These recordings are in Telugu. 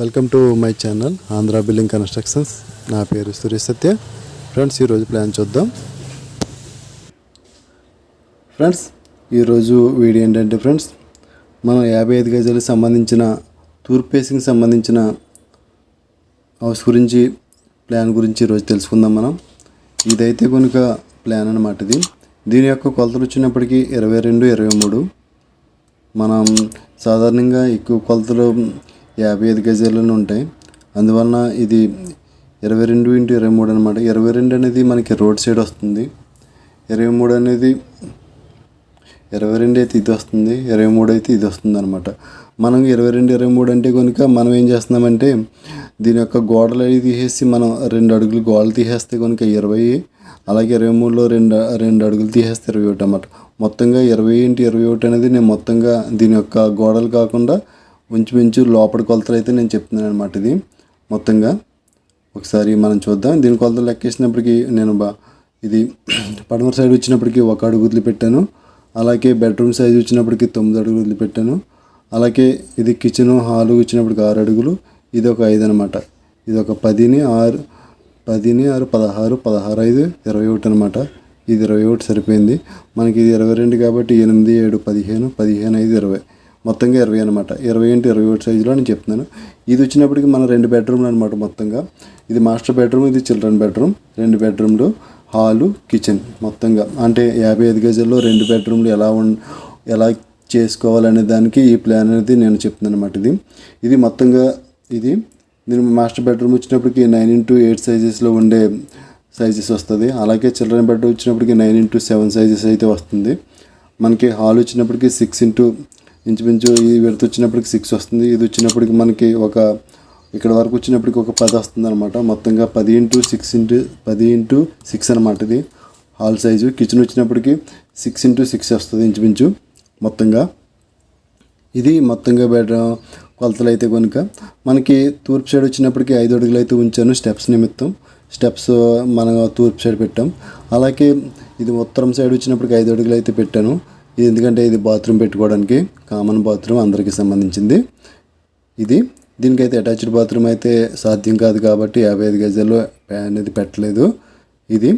Welcome to my channel Andhra building constructions నా పేరు సురేష్ సత్య. ఫ్రెండ్స్ ఈరోజు ప్లాన్ చూద్దాం. ఫ్రెండ్స్ ఈరోజు వీడియో ఏంటంటే ఫ్రెండ్స్ మనం యాభై ఐదు గజాలకు సంబంధించిన తూర్పు సంబంధించిన హౌస్ గురించి ప్లాన్ గురించి ఈరోజు తెలుసుకుందాం మనం. ఇదైతే కనుక ప్లాన్ అనమాట ఇది. దీని యొక్క కొలతలు వచ్చినప్పటికీ ఇరవై రెండు ఇరవై మూడు. మనం సాధారణంగా ఎక్కువ కొలతలు యాభై ఐదు గజాలను ఉంటాయి. అందువలన ఇది ఇరవై రెండు ఇంటూ ఇరవై మూడు అనమాట ఇరవై రెండు అనేది మనకి రోడ్ సైడ్ వస్తుంది. ఇరవై మూడు అనేది ఇరవై రెండు అయితే ఇది వస్తుంది. ఇరవై మూడు అయితే ఇది వస్తుంది అనమాట మనం ఇరవై రెండు ఇరవై మూడు అంటే కనుక మనం ఏం చేస్తున్నామంటే దీని యొక్క గోడలు అవి తీసేసి మనం రెండు అడుగులు గోడలు తీసేస్తే కనుక ఇరవై అలాగే ఇరవై మూడులో రెండు రెండు అడుగులు తీసేస్తే ఇరవై ఒకటి అన్నమాట. మొత్తంగా ఇరవై ఇంటి ఇరవై ఒకటి అనేది నేను మొత్తంగా దీని యొక్క గోడలు కాకుండా ఉంచుమించు లోపల కొలతలు అయితే నేను చెప్తున్నాను అనమాట ఇది. మొత్తంగా ఒకసారి మనం చూద్దాం. దీని కొలతలు లెక్కేసినప్పటికీ నేను బా ఇది పడమర సైడ్ వచ్చినప్పటికీ ఒక అడుగు వదిలిపెట్టాను. అలాగే బెడ్రూమ్ సైజ్ వచ్చినప్పటికి తొమ్మిది అడుగులు వదిలిపెట్టాను. అలాగే ఇది కిచెన్ హాలు వచ్చినప్పటికి ఆరు అడుగులు. ఇది ఒక ఐదు అనమాట ఇది ఒక పదిని ఆరు పదిని ఆరు పదహారు పదహారు ఐదు ఇరవై ఒకటి అనమాట ఇది ఇరవై ఒకటి సరిపోయింది. మనకి ఇది ఇరవై రెండు కాబట్టి ఎనిమిది ఏడు పదిహేను పదిహేను ఐదు ఇరవై. మొత్తంగా ఇరవై అనమాట ఇరవై ఇంటి ఇరవై ఒకటి సైజులో నేను చెప్తున్నాను. ఇది వచ్చినప్పటికి మన రెండు బెడ్రూమ్లు అనమాట మొత్తంగా. ఇది మాస్టర్ బెడ్రూమ్ ఇది చిల్డ్రన్ బెడ్రూమ్ రెండు బెడ్రూమ్లు హాలు కిచెన్ మొత్తంగా. అంటే యాభై ఐదు గజల్లో రెండు బెడ్రూమ్లు ఎలా ఉన్ ఎలా చేసుకోవాలనే దానికి ఈ ప్లాన్ అనేది నేను చెప్తున్నాను అనమాట ఇది. ఇది మొత్తంగా ఇది దీని మాస్టర్ బెడ్రూమ్ వచ్చినప్పటికి నైన్ ఇంటూ ఎయిట్ సైజెస్లో ఉండే సైజెస్ వస్తుంది. అలాగే చిల్డ్రన్ బెడ్రూమ్ వచ్చినప్పటికి నైన్ ఇంటూ సెవెన్ సైజెస్ అయితే వస్తుంది. మనకి హాల్ వచ్చినప్పటికి సిక్స్ ఇంటూ ఇంచుమించు ఈ విడత వచ్చినప్పటికి సిక్స్ వస్తుంది. ఇది వచ్చినప్పటికి మనకి ఒక ఇక్కడ వరకు వచ్చినప్పటికి ఒక పది వస్తుంది అనమాట మొత్తంగా పది ఇంటూ సిక్స్ ఇంటూ పది ఇంటూ సిక్స్ అనమాట ఇది. హాల్ సైజు కిచెన్ వచ్చినప్పటికి సిక్స్ ఇంటూ సిక్స్ వస్తుంది ఇంచుమించు మొత్తంగా. ఇది మొత్తంగా బెడ్రూమ్ కొలతలు అయితే కనుక మనకి తూర్పు సైడ్ వచ్చినప్పటికీ ఐదు అడుగులు అయితే ఉంచాను స్టెప్స్ నిమిత్తం. స్టెప్స్ మనం తూర్పు సైడ్ పెట్టాం. అలాగే ఇది ఉత్తరం సైడ్ వచ్చినప్పటికి ఐదు అడుగులు అయితే పెట్టాను. ఇది ఎందుకంటే ఇది బాత్రూమ్ పెట్టుకోవడానికి కామన్ బాత్రూమ్ అందరికీ సంబంధించింది. ఇది దీనికైతే అటాచ్డ్ బాత్రూమ్ అయితే సాధ్యం కాదు కాబట్టి యాభై ఐదు గజాల్లో అనేది పెట్టలేదు. ఇది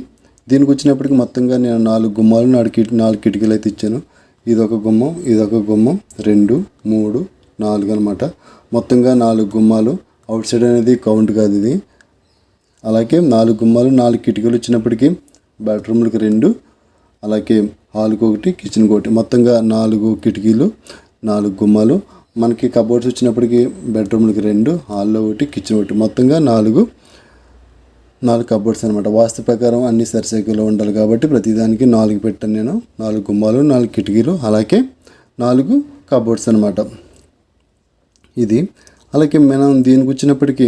దీనికి వచ్చినప్పటికి మొత్తంగా నేను నాలుగు గుమ్మాలు నాలుగు కిటి నాలుగు కిటికీలు అయితే ఇచ్చాను. ఇది ఒక గుమ్మం ఇది ఒక గుమ్మం రెండు మూడు నాలుగు అనమాట మొత్తంగా నాలుగు గుమ్మాలు. అవుట్ సైడ్ అనేది కౌంట్ కాదు ఇది. అలాగే నాలుగు గుమ్మాలు నాలుగు కిటికీలు వచ్చినప్పటికీ బెడ్రూమ్లకు రెండు. అలాగే హాల్కి ఒకటి కిచెన్కి ఒకటి. మొత్తంగా నాలుగు కిటికీలు నాలుగు గుమ్మాలు. మనకి కబోర్డ్స్ వచ్చినప్పటికీ బెడ్రూమ్లకి రెండు హాల్లో ఒకటి కిచెన్ ఒకటి. మొత్తంగా నాలుగు నాలుగు కబోర్డ్స్ అనమాట వాస్తు ప్రకారం అన్ని సరిసైకిల్లో ఉండాలి కాబట్టి ప్రతిదానికి నాలుగు పెట్టాను నేను. నాలుగు గుమ్మాలు నాలుగు కిటికీలు అలాగే నాలుగు కబోర్డ్స్ అనమాట ఇది. అలాగే మనం దీనికి వచ్చినప్పటికీ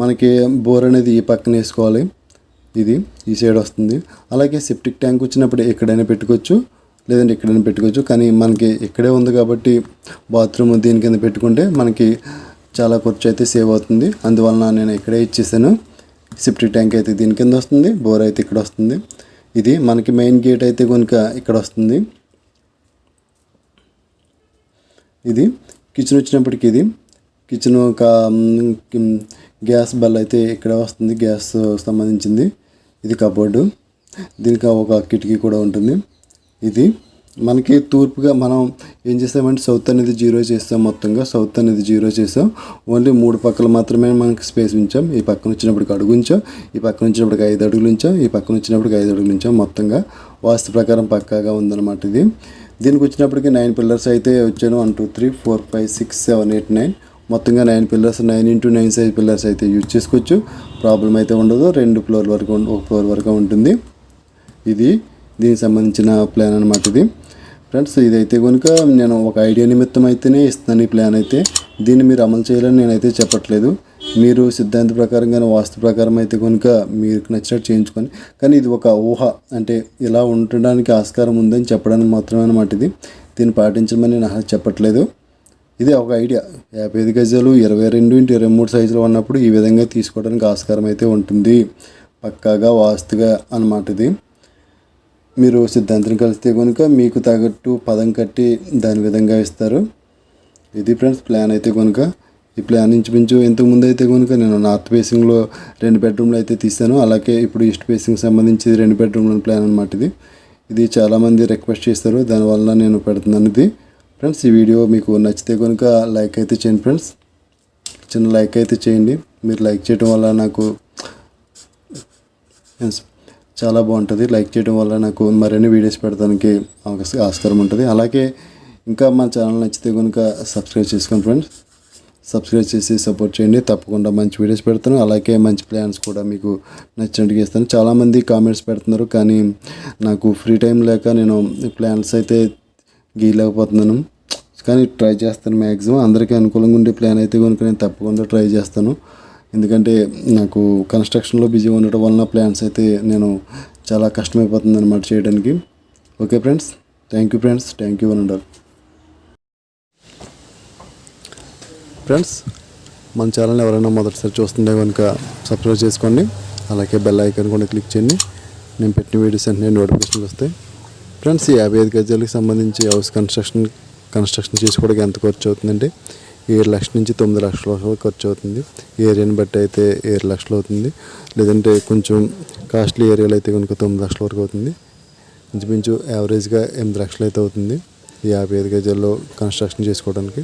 మనకి బోర్ అనేది ఈ పక్కన వేసుకోవాలి. ఇది ఈ సైడ్ వస్తుంది. అలాగే సెప్టిక్ ట్యాంక్ వచ్చినప్పుడు ఎక్కడైనా పెట్టుకోవచ్చు. లేదంటే ఎక్కడైనా పెట్టుకోవచ్చు. కానీ మనకి ఇక్కడే ఉంది కాబట్టి బాత్రూమ్ దీని కింద పెట్టుకుంటే మనకి చాలా ఖర్చు అయితే సేవ్ అవుతుంది. అందువలన నేను ఇక్కడే ఇచ్చేసాను. సెప్టిక్ ట్యాంక్ అయితే దీని కింద వస్తుంది. బోర్ అయితే ఇక్కడ వస్తుంది. ఇది మనకి మెయిన్ గేట్ అయితే కనుక ఇక్కడ వస్తుంది. ఇది కిచెన్ వచ్చినప్పటికి ఇది. కిచెన్ ఒక గ్యాస్ బల్ అయితే ఇక్కడ వస్తుంది గ్యాస్ సంబంధించింది. ఇది కబోర్డు. దీనికి ఒక కిటికీ కూడా ఉంటుంది. ఇది మనకి తూర్పుగా మనం ఏం చేస్తామంటే సౌత్ అనేది జీరో చేస్తాం మొత్తంగా. సౌత్ అనేది జీరో చేస్తాం. ఓన్లీ మూడు పక్కలు మాత్రమే మనకి స్పేస్ ఉంచాం. ఈ పక్కన వచ్చినప్పటికి అడుగు ఉంచాం. ఈ పక్కన వచ్చినప్పటికి ఐదు అడుగులు ఉంచాం. ఈ పక్కన వచ్చినప్పటికి ఐదు అడుగులు ఉంచాం మొత్తంగా. వాస్తు ప్రకారం పక్కాగా ఉందన్నమాట ఇది. దీనికి వచ్చినప్పటికీ నైన్ పిల్లర్స్ అయితే వచ్చాను. One two three four five six seven eight nine. మొత్తంగా nine pillars nine into nine size pillars అయితే యూజ్ చేసుకోవచ్చు. ప్రాబ్లం అయితే ఉండదు. రెండు ఫ్లోర్ వరకు ఒక ఫ్లోర్ వరకు ఉంటుంది. ఇది దీనికి సంబంధించిన ప్లాన్ అనమాట ఇది. ఫ్రెండ్స్ ఇదైతే కనుక నేను ఒక ఐడియా నిమిత్తం అయితేనే ఇస్తున్నాను ఈ ప్లాన్ అయితే. దీన్ని మీరు అమలు చేయాలని నేనైతే చెప్పట్లేదు. మీరు సిద్ధాంత ప్రకారంగానే వాస్తు ప్రకారం అయితే కనుక మీకు నచ్చినట్టు చేయించుకొని కానీ ఇది ఒక ఊహ. అంటే ఇలా ఉండడానికి ఆస్కారం ఉందని చెప్పడానికి మాత్రమే అనమాట ఇది. దీన్ని పాటించమని నాకు చెప్పట్లేదు. ఇది ఒక ఐడియా. యాభై ఐదు గజాలు ఇరవై రెండు ఇంటూ ఇరవై మూడు సైజులో ఉన్నప్పుడు ఈ విధంగా తీసుకోవడానికి ఆస్కారం అయితే ఉంటుంది. పక్కాగా వాస్తుగా అనమాట ఇది. మీరు సిద్ధాంతం కలిస్తే కనుక మీకు తగ్గట్టు పదం కట్టి దాని విధంగా ఇస్తారు. ఇది ఫ్రెండ్స్ ప్లాన్ అయితే కనుక ఈ ప్లాన్ ఇంచుమించు ఇంతకు ముందు అయితే కనుక నేను నార్త్ ఫేసింగ్లో రెండు బెడ్రూమ్లు అయితే తీసాను అలాగే ఇప్పుడు ఈస్ట్ ఫేసింగ్ సంబంధించి రెండు బెడ్రూమ్ల ప్లాన్ అనమాట ఇది. ఇది చాలామంది రిక్వెస్ట్ చేస్తారు. దానివల్ల నేను పెడుతున్నాను ఇది. ఫ్రెండ్స్ ఈ వీడియో మీకు నచ్చితే కనుక లైక్ అయితే చేయండి ఫ్రెండ్స్. చిన్న లైక్ అయితే చేయండి. మీరు లైక్ చేయడం వల్ల నాకు చాలా బాగుంటుంది. లైక్ చేయడం వల్ల నాకు మరిన్ని వీడియోస్ పెడతానికి అవకాశం ఆస్కారం ఉంటుంది. అలాగే ఇంకా మా ఛానల్ నచ్చితే కనుక సబ్స్క్రైబ్ చేసుకోండి ఫ్రెండ్స్. సబ్స్క్రైబ్ చేసి సపోర్ట్ చేయండి. తప్పకుండా మంచి వీడియోస్ పెడతాను అలాగే మంచి ప్లాన్స్ కూడా మీకు నచ్చినట్టుగా ఇస్తాను. చాలామంది కామెంట్స్ పెడుతున్నారు కానీ నాకు ఫ్రీ టైం లేక నేను ప్లాన్స్ అయితే గీయలేకపోతున్నాను. కానీ ట్రై చేస్తాను మ్యాక్సిమం అందరికీ అనుకూలంగా ఉండే ప్లాన్ అయితే కనుక నేను తప్పకుండా ట్రై చేస్తాను. ఎందుకంటే నాకు కన్స్ట్రక్షన్లో బిజీ ఉండటం వలన ప్లాన్స్ అయితే నేను చాలా కష్టమైపోతుంది అనమాట చేయడానికి okay friends thank you friends thank you under friends మన ఛానల్ ఎవరైనా మొదటిసారి చూస్తుంటే కనుక సబ్స్క్రైబ్ చేసుకోండి. అలాగే బెల్ ఐకాన్ కూడా క్లిక్ చేయండి. నేను పెట్టిన వీడియోస్ వెంటనే నోటిఫికేషన్లు వస్తాయి. ఫ్రెండ్స్ ఈ యాభై ఐదు గజాలకు సంబంధించి హౌస్ కన్స్ట్రక్షన్ కన్స్ట్రక్షన్ చేసుకోవడానికి ఎంత ఖర్చు అవుతుందంటే ఏడు లక్షల నుంచి తొమ్మిది లక్షల వరకు ఖర్చు అవుతుంది. ఏరియాని బట్టి అయితే ఏడు లక్షలు అవుతుంది. లేదంటే కొంచెం కాస్ట్లీ ఏరియాలు అయితే కనుక తొమ్మిది లక్షల వరకు అవుతుంది. ఇంచుమించు యావరేజ్గా ఎనిమిది లక్షలు అయితే అవుతుంది ఈ యాభై ఐదు గజాల్లో కన్స్ట్రక్షన్ చేసుకోవడానికి.